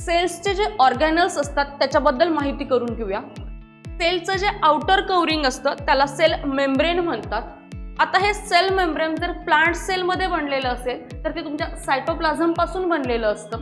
सेल्सचे जे ऑर्गॅनल्स असतात त्याच्याबद्दल माहिती करून घेऊया. सेलचं जे आउटर कवरिंग असतं त्याला सेल मेम्ब्रेन म्हणतात. आता हे सेल मेम्ब्रेन जर प्लांट सेलमध्ये बनलेलं असेल तर ते तुमच्या सायटोप्लाझमपासून बनलेलं असतं.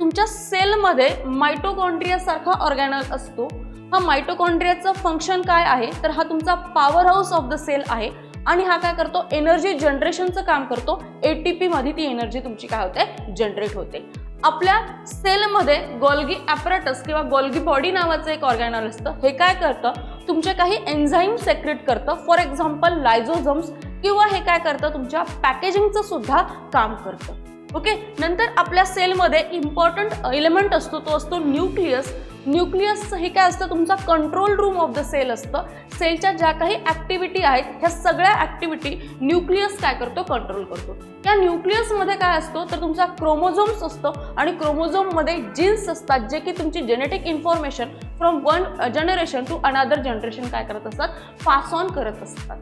तुमच्या सेलमध्ये मायटोकॉन्ड्रियासारखा ऑर्गॅनल असतो. हा मायटोकॉन्ड्रियाचं फंक्शन काय आहे? तर हा तुमचा power house of the cell आहे. आणि हा काय करतो? एनर्जी जनरेशनचं काम करतो. ए टी पीमध्ये ती एनर्जी तुमची काय होते? जनरेट होते. आपल्या सेलमध्ये गोल्गी ॲपरेटस किंवा गोल्गी बॉडी नावाचं एक ऑर्गॅनल असतं. हे काय करतं? तुमचे काही एन्झाईम सेक्रेट करतं. फॉर एक्झाम्पल लायझोझम्स किंवा हे काय करतं? तुमच्या पॅकेजिंगचं सुद्धा काम करतं. ओके नंतर आपल्या सेलमध्ये इम्पॉर्टंट एलिमेंट असतो तो असतो न्यूक्लियस. न्यूक्लियस हे काय असतं तुमचा control room of the cell असतं. सेलच्या ज्या काही ॲक्टिव्हिटी आहेत ह्या सगळ्या ॲक्टिव्हिटी न्यूक्लियस काय करतो कंट्रोल करतो. या न्यूक्लियसमध्ये काय असतो तर तुमचा क्रोमोझोम्स असतो आणि क्रोमोझोममध्ये जीन्स असतात जे की तुमची genetic information from one generation to another generation काय करत असतात पास ऑन करत असतात.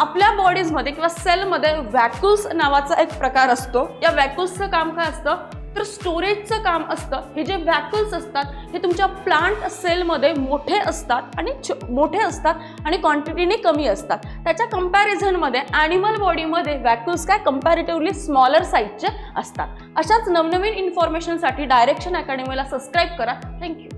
आपल्या बॉडीजमध्ये किंवा सेलमध्ये व्हॅक्युल्स नावाचा एक प्रकार असतो. या व्हॅक्युल्सचं काम काय असतं? तर स्टोरेजचं काम असतं. हे जे व्हॅक्युल्स असतात हे तुमच्या प्लांट सेलमध्ये मोठे असतात आणि मोठे असतात आणि क्वांटिटीने कमी असतात. त्याच्या कम्पॅरिझनमध्ये ॲनिमल बॉडीमध्ये व्हॅक्युल्स काय? कम्पॅरेटिव्हली स्मॉलर साईजचे असतात. अशाच नवनवीन इन्फॉर्मेशनसाठी डायरेक्शन अकॅडमीला सबस्क्राईब करा. Thank you